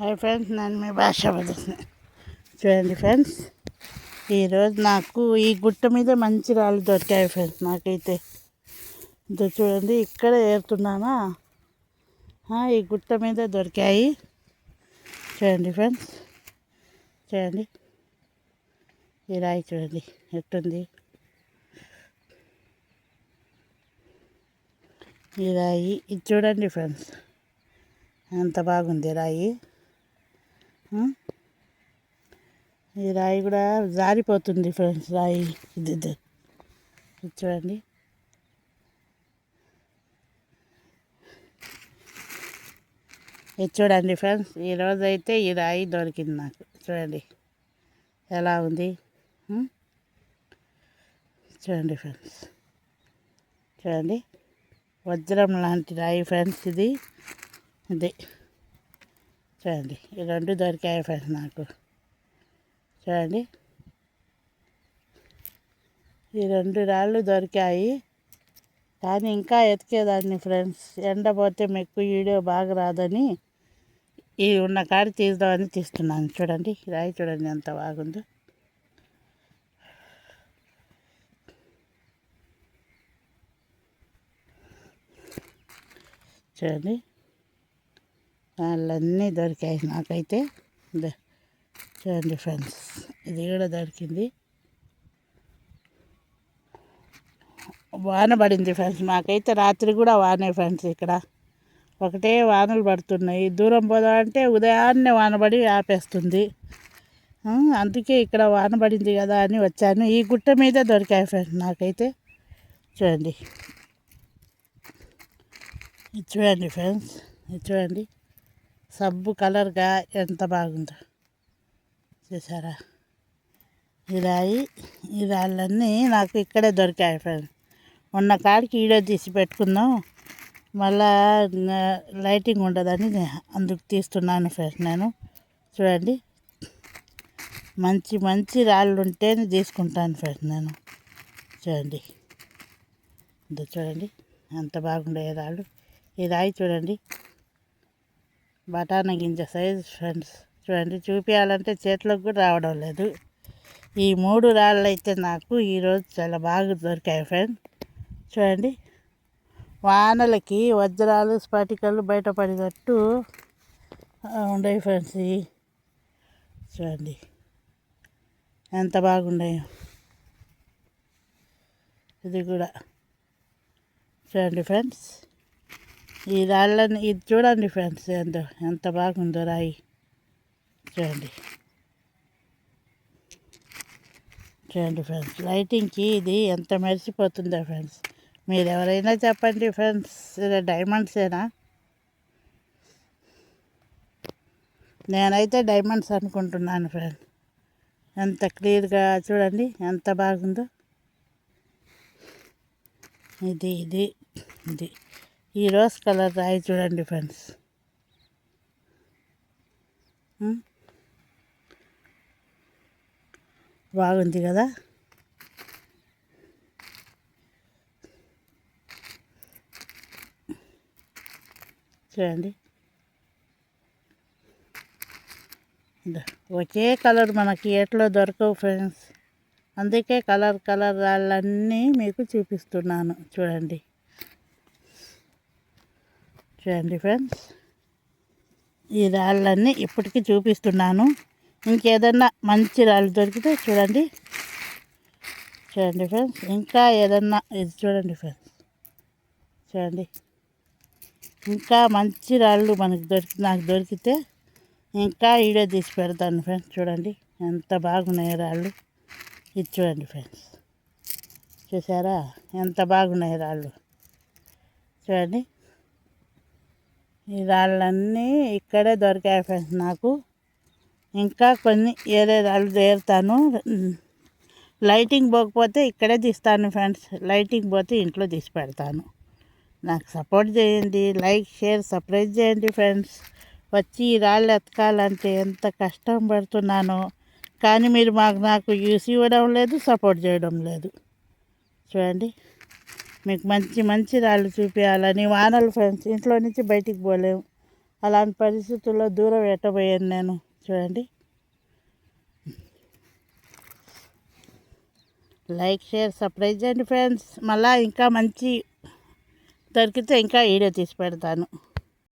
Hi friends నేను మీ భాష వదిలిన చూడండి ఫ్రెండ్స్ ఈరోజు నాకు ఈ గుట్ట మీద మంచి రాళ్ళు దొరికాయి ఫ్రెండ్స్ నాకైతే. ఇదో చూడండి ఇక్కడ ఏరుతున్నానా? ఈ గుట్ట మీద దొరికాయి. చూడండి ఫ్రెండ్స్ చూడండి. ఈ రాయి చూడండి ఎట్టుంది? ఈ రాయి ఇది చూడండి ఫ్రెండ్స్ ఎంత బాగుంది రాయి. ఈ రాయి కూడా జారిపోతుంది ఫ్రెండ్స్. రాయి ఇది చూడండి. ఇది చూడండి ఫ్రెండ్స్. ఈరోజు అయితే ఈ రాయి దొరికింది నాకు. చూడండి. ఎలా ఉంది? చూడండి ఫ్రెండ్స్. చూడండి. వజ్రం లాంటి రాయి ఫ్రెండ్స్ ఇది. ఇది. చూడండి ఈ రెండు దొరికాయి ఫ్రెండ్స్ నాకు. చూడండి. ఈ రెండు రాళ్ళు దొరికాయి. కానీ ఇంకా ఎతికేదాన్ని ఫ్రెండ్స్. ఎండ పోతే మీకు వీడియో బాగా రాదని ఈ ఉన్న కాడి తీద్దామని తీస్తున్నాను. చూడండి రాయి చూడండి ఎంత బాగుందో. చూడండి. వాళ్ళన్నీ దొరికాయి నాకైతే. చూడండి ఫ్రెండ్స్ ఇది కూడా దొరికింది. వాన పడింది ఫ్రెండ్స్ మాకైతే రాత్రి కూడా వానే ఫ్రెండ్స్ ఇక్కడ. ఒకటే వానలు పడుతున్నాయి. దూరం పోదామంటే ఉదయాన్నే వాన పడి ఆపేస్తుంది. అందుకే ఇక్కడ వాన పడింది కదా అని వచ్చాను. ఈ గుట్ట మీద దొరికాయి ఫ్రెండ్స్ నాకైతే. చూడండి. చూడండి ఫ్రెండ్స్ చూడండి. సబ్బు కలర్గా ఎంత బాగుందో చూసారా? ఈ రాయి ఈ రాళ్ళన్నీ నాకు ఇక్కడే దొరికాయి ఫ్రెండ్స్ ఉన్న కాడికి వీడియో తీసి పెట్టుకుందాం. మళ్ళా లైటింగ్ ఉండదని అందుకు తీస్తున్నాను ఫ్రెండ్స్ నేను. చూడండి. మంచి మంచి రాళ్ళు ఉంటేనే తీసుకుంటాను ఫ్రెండ్స్ నేను. చూడండి. ఇదో చూడండి. అంత బాగుండే రాళ్ళు. ఈ రాయి చూడండి. బఠానా గింజ సైజ్ ఫ్రెండ్స్. చూడండి చూపించాలంటే చేతిలోకి కూడా రావడం లేదు. ఈ మూడు రాళ్ళు అయితే నాకు ఈరోజు చాలా బాగా దొరికాయి ఫ్రెండ్. చూడండి వానలకి వజ్రాలు స్ఫటికలు బయటపడేటట్టు ఆ, ఉండయి ఫ్రెండ్స్ చూడండి ఎంత బాగున్నాయో ఇది కూడా. చూడండి ఫ్రెండ్స్. ఈ రాళ్ళని ఇది చూడండి ఫ్రెండ్స్ ఎంతో ఎంత బాగుందో రాయి. చూడండి. చూడండి ఫ్రెండ్స్ లైటింగ్కి ఇది ఎంత మెరిసిపోతుందో ఫ్రెండ్స్. మీరు ఎవరైనా చెప్పండి ఫ్రెండ్స్ డైమండ్సేనా? నేనైతే డైమండ్స్ అనుకుంటున్నాను ఫ్రెండ్ ఎంత క్లియర్గా చూడండి ఎంత బాగుందో. ఇది ఇది ఇది. ఈ రోజ్ కలర్ రాయి చూడండి ఫ్రెండ్స్. బాగుంది కదా? చూడండి. ఒకే కలర్ మనకి ఎట్లో దొరకవు ఫ్రెండ్స్. అందుకే కలర్ కలర్ రాళ్ళన్నీ మీకు చూపిస్తున్నాను. చూడండి. చూడండి ఫ్రెండ్స్ ఈ రాళ్ళన్నీ ఇప్పటికీ చూపిస్తున్నాను. ఇంకేదన్నా మంచి రాళ్ళు దొరికితే చూడండి. చూడండి ఫ్రెండ్స్ ఇంకా ఏదన్నా ఇది చూడండి ఫ్రెండ్స్ చూడండి. ఇంకా మంచి రాళ్ళు మనకు దొరికి నాకు దొరికితే ఇంకా వీడియో తీసి పెడతాను ఫ్రెండ్స్ చూడండి. ఎంత బాగున్నాయి రాళ్ళు. ఇది చూడండి ఫ్రెండ్స్ చూసారా? ఎంత బాగున్నాయి రాళ్ళు. చూడండి. రాళ్ళన్నీ ఇక్కడే దొరికాయి ఫ్రెండ్స్ నాకు. ఇంకా కొన్ని ఏరే రాళ్ళు చేరుతాను లైటింగ్ పోకపోతే ఇక్కడే తీస్తాను ఫ్రెండ్స్. లైటింగ్ పోతే ఇంట్లో తీసి పెడతాను. నాకు సపోర్ట్ చేయండి. లైక్ షేర్ సర్ప్రైజ్ చేయండి ఫ్రెండ్స్. వచ్చి ఈ రాళ్ళు ఎతకాలంటే ఎంత కష్టం పడుతున్నానో. కానీ మీరు మాకు నాకు యూస్ ఇవ్వడం లేదు సపోర్ట్ చేయడం లేదు. చూడండి. మీకు మంచి మంచి రాళ్ళు చూపించాలని వానలు ఫ్రెండ్స్ ఇంట్లో నుంచి బయటికి పోలేము అలాంటి పరిస్థితుల్లో దూరం ఎట్టబోయాను నేను? చూడండి. లైక్ షేర్ సర్ప్రైజ్ చేయండి ఫ్రెండ్స్. మళ్ళీ ఇంకా మంచి దొరికితే ఇంకా వీడియో తీసి పెడతాను.